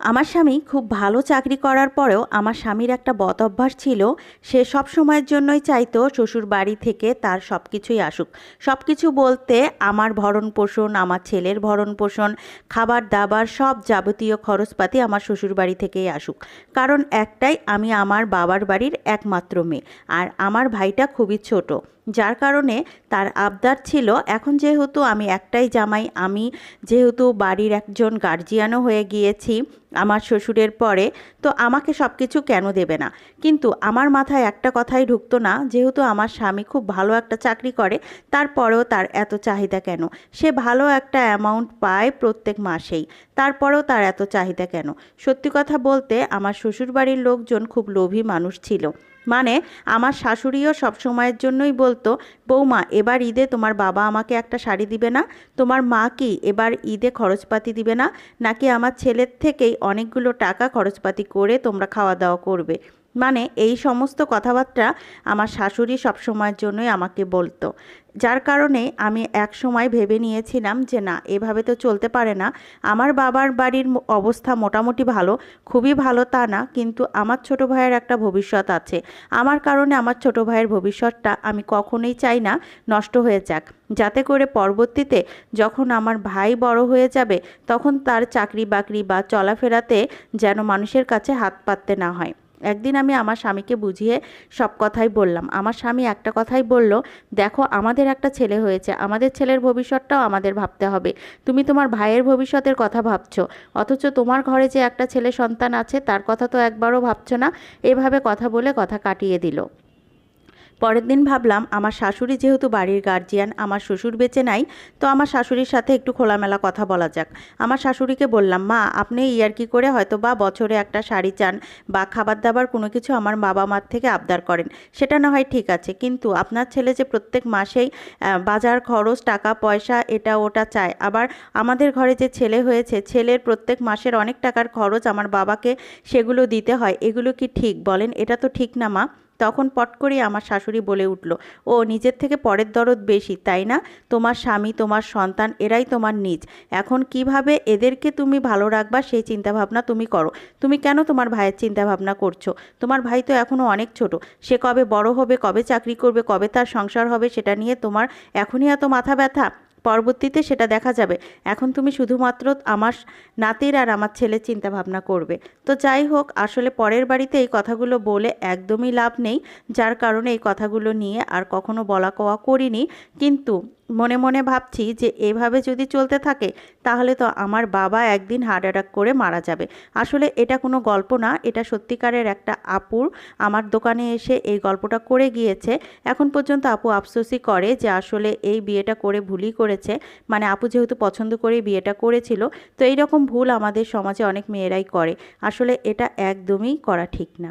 আমার স্বামী খুব ভালো চাকরি করার পরেও আমার স্বামীর একটা বদ অভ্যাস ছিল, সে সব সময়ের জন্যই চাইতো শ্বশুর বাড়ি থেকে তার সব কিছুই আসুক। সব কিছু বলতে আমার ভরণ পোষণ, আমার ছেলের ভরণ পোষণ, খাবার দাবার সব যাবতীয় খরচপাতি আমার শ্বশুর বাড়ি থেকেই আসুক। কারণ একটাই, আমি আমার বাবার বাড়ির একমাত্র মেয়ে। আর আমার ভাইটা খুবই ছোট। যার কারণে তার আবদার ছিল, এখন যেহেতু আমি একটাই জামাই, আমি যেহেতু বাড়ির একজন গার্জিয়ানও হয়ে গিয়েছি আমার শ্বশুরের পরে, তো আমাকে সব কিছু কেন দেবে না? কিন্তু আমার মাথায় একটা কথাই ঢুকতো না, যেহেতু আমার স্বামী খুব ভালো একটা চাকরি করে, তারপরেও তার এত চাহিদা কেন? সে ভালো একটা অ্যামাউন্ট পায় প্রত্যেক মাসেই, তারপরেও তার এত চাহিদা কেন? সত্যি কথা বলতে, আমার শ্বশুরবাড়ির লোকজন খুব লোভী মানুষ ছিল। মানে আমার শাশুড়িও সব সময়ের জন্যই বলতো, বৌমা, এবার ঈদে তোমার বাবা আমাকে একটা শাড়ি দিবে না? তোমার মা কি এবার ঈদে খরচপাতি দিবে না? নাকি আমার ছেলের থেকেই অনেকগুলো টাকা খরচপাতি করে তোমরা খাওয়া দাওয়া করবে? মানে এই সমস্ত কথাবার্তা আমার শাশুড়ি সব সময়ের জন্যই আমাকে বলতো। যার কারণে আমি এক সময় ভেবে নিয়েছিলাম যে না, এভাবে তো চলতে পারে না। আমার বাবার বাড়ির অবস্থা মোটামুটি ভালো, খুবই ভালো তা না, কিন্তু আমার ছোট ভাইয়ের একটা ভবিষ্যৎ আছে। আমার কারণে আমার ছোট ভাইয়ের ভবিষ্যৎটা আমি কখনোই চাই না নষ্ট হয়ে যাক। যাতে করে পরবর্তীতে যখন আমার ভাই বড় হয়ে যাবে, তখন তার চাকরি বাকরি বা চলাফেরাতে যেন মানুষের কাছে হাত পাততে না হয়। একদিন আমি আমার স্বামীকে বুঝিয়ে সব কথাই বললাম। আমার স্বামী একটা কথাই বলল, দেখো, আমাদের একটা ছেলে হয়েছে। আমাদের ছেলের ভবিষ্যৎটাও আমাদের ভাবতে হবে। তুমি তোমার ভাইয়ের ভবিষ্যতের কথা ভাবছ। অথচ তোমার ঘরে যে একটা ছেলে সন্তান আছে, তার কথা তো একবারও ভাবছ না। এভাবে কথা বলে কথা কাটিয়ে দিল। পরের দিন ভাবলাম, আমার শাশুড়ি যেহেতু বাড়ির গার্জিয়ান আমার শ্বশুর বেঁচে নাই, তো আমার শাশুড়ির সাথে একটু খোলামেলা কথা বলা যাক। আমার শাশুড়িকে বললাম, মা, আপনি ইয়ার্কি করে হয়তো বা বছরে একটা শাড়ি চান বা খাবার দাবার কোনো কিছু আমার বাবা মার থেকে আবদার করেন, সেটা না হয় ঠিক আছে, কিন্তু আপনার ছেলে যে প্রত্যেক মাসেই বাজার খরচ, টাকা, পয়সা, এটা ওটা চায়, আবার আমাদের ঘরে যে ছেলে হয়েছে, ছেলের প্রত্যেক মাসের অনেক টাকার খরচ আমার বাবাকে সেগুলো দিতে হয়, এগুলো কি ঠিক বলেন? এটা তো ঠিক না, মা। তখন পট করেই আমার শাশুড়ি বলে উঠল, ও, নিজের থেকে পরের দরদ বেশি, তাই না? তোমার স্বামী, তোমার সন্তান, এরাই তোমার নিজ। এখন কীভাবে এদেরকে তুমি ভালো রাখবা সেই চিন্তাভাবনা তুমি করো। তুমি কেন তোমার ভাইয়ের চিন্তাভাবনা করছ? তোমার ভাই তো এখনও অনেক ছোট। সে কবে বড় হবে, কবে চাকরি করবে, কবে তার সংসার হবে, সেটা নিয়ে তোমার এখনই এত মাথা ব্যথা? পরবর্তীতে সেটা দেখা যাবে। এখন তুমি শুধুমাত্র আমার নাতির আর আমার ছেলে চিন্তা ভাবনা করবে। তো যাই হোক, আসলে পরের বাড়িতে এই কথাগুলো বলে একদমই লাভ নেই। যার কারণে এই কথাগুলো নিয়ে আর কখনো বলা কওয়া করিনি। কিন্তু মনে মনে ভাবছি যে এভাবে যদি চলতে থাকে, তাহলে তো আমার বাবা একদিন হার্ট অ্যাটাক করে মারা যাবে। আসলে এটা কোনো গল্প না, এটা সত্যিকারের একটা আপুর। আমার দোকানে এসে এই গল্পটা করে গিয়েছে। এখন পর্যন্ত আপু আফসোসই করে যে আসলে এই বিয়েটা করে ভুলই করেছে। মানে আপু যেহেতু পছন্দ করে বিয়েটা করেছিল, তো এই রকম ভুল আমাদের সমাজে অনেক মেয়েরাই করে। আসলে এটা একদমই করা ঠিক না।